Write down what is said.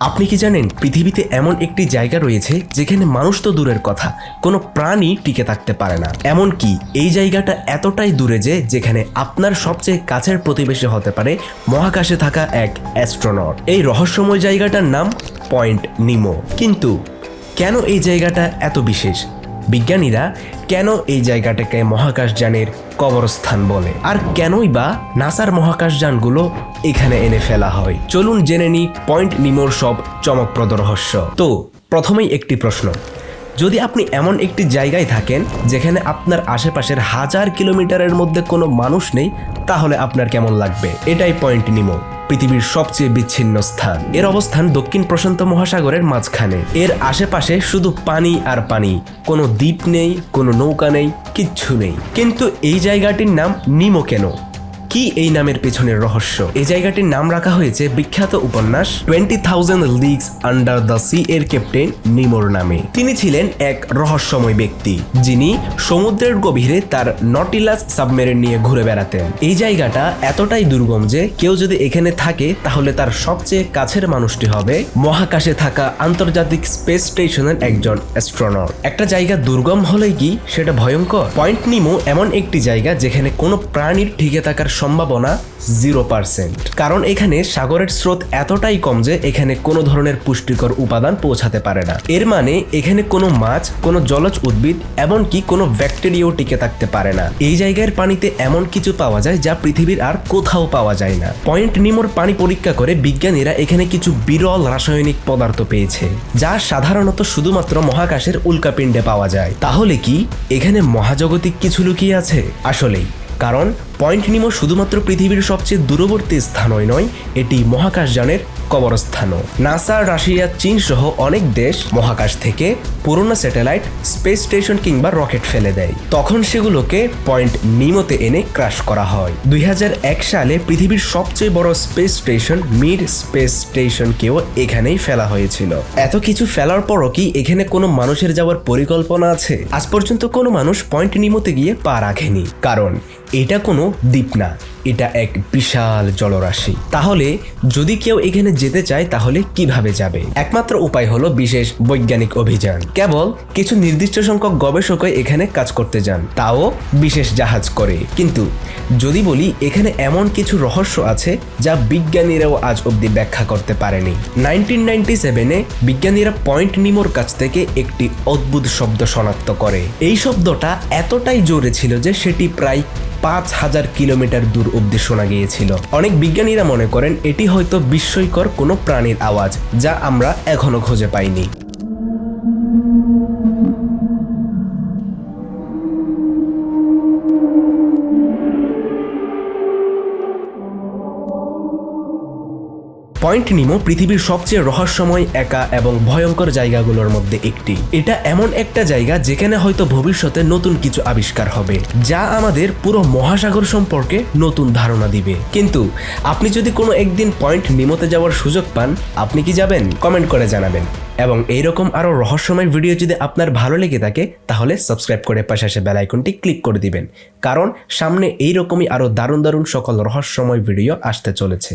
আপনি কি জানেন পৃথিবীতে এমন একটি জায়গা রয়েছে যেখানে মানুষ তো দূরের কথা, কোনো প্রাণী টিকে থাকতে পারে না। এমন কি এই জায়গাটা এতটাই দূরে যে, যেখানে আপনার সবচেয়ে কাছের প্রতিবেশী হতে পারে মহাকাশে থাকা এক অ্যাস্ট্রোনট। এই রহস্যময় জায়গাটার নাম পয়েন্ট নিমো। কিন্তু কেন এই জায়গাটা এত বিশেষ? বিজ্ঞানীরা কেন এই জায়গাটাকে মহাকাশযানের কবরস্থান বলে? আর কেনই বা নাসার মহাকাশযানগুলো এখানে এনে ফেলা হয়? চলুন জেনে নিই পয়েন্ট নিমোর সব চমকপ্রদ রহস্য। তো, প্রথমেই একটি প্রশ্ন। যদি আপনি এমন একটি জায়গায় থাকেন যেখানে আপনার আশেপাশের হাজার কিলোমিটারের মধ্যে কোনো মানুষ নেই, তাহলে আপনার কেমন লাগবে? এটাই পয়েন্ট নিমো। পৃথিবীর সবচেয়ে বিচ্ছিন্ন স্থান। এর অবস্থান দক্ষিণ প্রশান্ত মহাসাগরের মাঝখানে। এর আশেপাশে শুধু পানি আর পানি। কোনো দ্বীপ নেই, কোনো নৌকা নেই, কিচ্ছু নেই। কিন্তু এই জায়গাটির নাম নিমো কেন? কি এই নামের পেছনের রহস্য? এই জায়গাটির নাম রাখা হয়েছে বিখ্যাত উপন্যাস twenty thousand leagues under the sea এর ক্যাপ্টেন নিমোর নামে। তিনি ছিলেন এক রহস্যময় ব্যক্তি, যিনি সমুদ্রের গভীরে তার নটিলাস সাবমেরিন নিয়ে ঘুরে বেড়াতেন। এই জায়গাটা এতটাই দুর্গম যে কেউ যদি এখানে থাকে, তাহলে তার সবচেয়ে কাছের মানুষটি হবে মহাকাশে থাকা আন্তর্জাতিক স্পেস স্টেশনের একজন অ্যাস্ট্রোনট একটা জায়গা দুর্গম হলেই কি সেটা ভয়ঙ্কর? পয়েন্ট নিমো এমন একটি জায়গা যেখানে কোনো প্রাণীর টিকে থাকার সম্ভাবনা জিরো পার্সেন্ট কারণ এখানে সাগরের স্রোত এতটাই কম যে এখানে কোনো ধরনের পুষ্টিকর উপাদান পৌঁছাতে পারে না। এর মানে এখানে কোনো মাছ, কোনো জলজ উদ্ভিদ, এমনকি কোনো ব্যাকটেরিয়াও টিকে থাকতে পারে না। এই জায়গার পানিতে এমন কিছু পাওয়া যায় যা পৃথিবীর আর কোথাও পাওয়া যায় না। পয়েন্ট নিমোর পানি পরীক্ষা করে বিজ্ঞানীরা এখানে কিছু বিরল রাসায়নিক পদার্থ পেয়েছে, যা সাধারণত শুধুমাত্র মহাকাশের উল্কাপিণ্ডে পাওয়া যায়। তাহলে কি এখানে মহাজাগতিক কিছু লুকিয়ে আছে? আসলেই। কারণ পয়েন্ট নিমো শুধুমাত্র পৃথিবীর সবচেয়ে দূরবর্তী স্থানই নয়, এটি মহাকাশযানের কবরস্থানও। নাসা, রাশিয়া, চীন সহ অনেক দেশ মহাকাশ থেকে পুরনো স্যাটেলাইট, স্পেস স্টেশন কিংবা রকেট ফেলে দেয়। তখন সেগুলোকে পয়েন্ট নিমোতে এনে ক্রাশ করা হয়। দুই হাজার এক সালে পৃথিবীর সবচেয়ে বড় স্পেস স্টেশন মিড স্পেস স্টেশনকেও এখানেই ফেলা হয়েছিল। এত কিছু ফেলার পরও কি এখানে কোনো মানুষের যাওয়ার পরিকল্পনা আছে? আজ পর্যন্ত কোনো মানুষ পয়েন্ট নিমোতে গিয়ে পা রাখেনি। কারণ এটা কোনো দ্বীপ না এটা এক বিশাল জলরাশি। তাহলে যদি কেউ এখানে যেতে চায়, তাহলে কীভাবে যাবে? একমাত্র উপায় হলো বিশেষ বৈজ্ঞানিক অভিযান। কেবল কিছু নির্দিষ্ট সংখ্যক গবেষকই এখানে কাজ করতে যান। তাও বিশেষ জাহাজ করে। কিন্তু যদি বলি এখানে এমন কিছু রহস্য আছে, যা বিজ্ঞানীরাও আজ অবধি ব্যাখ্যা করতে পারেনি। নাইনটিন নাইনটি সেভেনে বিজ্ঞানীরা পয়েন্ট নিমোর কাছ থেকে একটি অদ্ভুত শব্দ শনাক্ত করে। এই শব্দটা এতটাই জোরে ছিল যে সেটি প্রায় পাঁচ হাজার কিলোমিটার দূর অব্দি শোনা গিয়েছিল। অনেক বিজ্ঞানীরা মনে করেন এটি হয়তো বিস্ময়কর কোনো প্রাণীর আওয়াজ, যা আমরা এখনও খুঁজে পাইনি। পয়েন্ট নিমো পৃথিবীর সবচেয়ে রহস্যময়, একা এবং ভয়ঙ্কর জায়গাগুলোর মধ্যে একটি। এটা এমন একটা জায়গা যেখানে হয়তো ভবিষ্যতে নতুন কিছু আবিষ্কার হবে, যা আমাদের পুরো মহাসাগর সম্পর্কে নতুন ধারণা দিবে। কিন্তু আপনি যদি কোনো একদিন পয়েন্ট নিমোতে যাওয়ার সুযোগ পান, আপনি কি যাবেন? কমেন্ট করে জানাবেন। এবং এইরকম আরও রহস্যময় ভিডিও যদি আপনার ভালো লেগে থাকে, তাহলে সাবস্ক্রাইব করে পাশে আসে বেল ক্লিক করে দিবেন। কারণ সামনে এইরকমই আরও দারুণ দারুণ সকল রহস্যময় ভিডিও আসতে চলেছে।